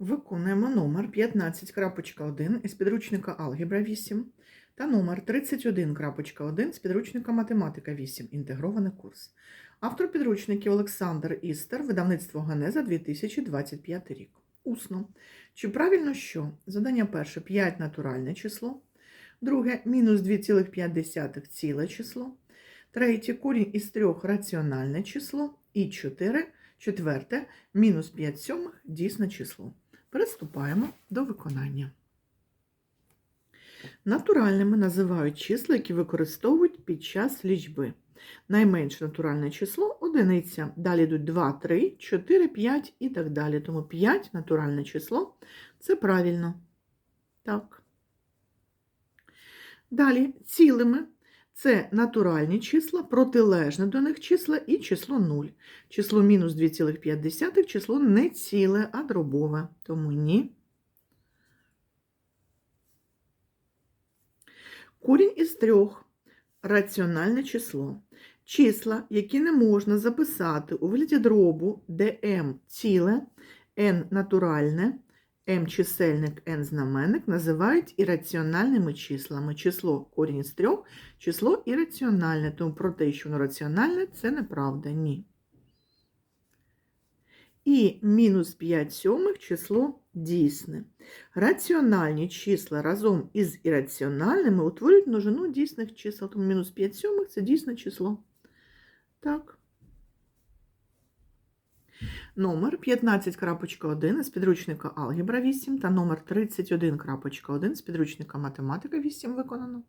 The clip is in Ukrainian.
Виконуємо номер 15.1 із підручника Алгебра 8 та номер 31.1 з підручника Математика 8. Інтегрований курс. Автор підручників Олександр Істер, видавництво Генеза 2025 рік. Усно. Чи правильно що? Задання перше 5 натуральне число. Друге мінус 2,5 ціле число. Третє корінь із трьох раціональне число. І 4 четверте мінус 5 сьомих дійсне число. Приступаємо до виконання. Натуральними називають числа, які використовують під час лічби. Найменше натуральне число одиниця. Далі йдуть 2, 3, 4, 5 і так далі. Тому 5 натуральне число це правильно. Так. Далі цілими це натуральні числа, протилежне до них числа і число 0. Число мінус 2,5 число не ціле, а дробове. Тому ні. Корінь із трьох раціональне число. Числа, які не можна записати у вигляді дробу, де m ціле, n натуральне, m чисельник, n знаменник, називають ірраціональними числами. Число корінь із трьох, число ірраціональне, тому про те, що воно раціональне, це неправда, ні. І мінус 5 сьомих число дійсне. Раціональні числа разом із ірраціональними утворюють множину дійсних чисел, тому мінус 5 сьомих це дійсне число. Так. Номер 15.1 з підручника Алгебра 8 та номер 31.1 з підручника Математика 8 виконано.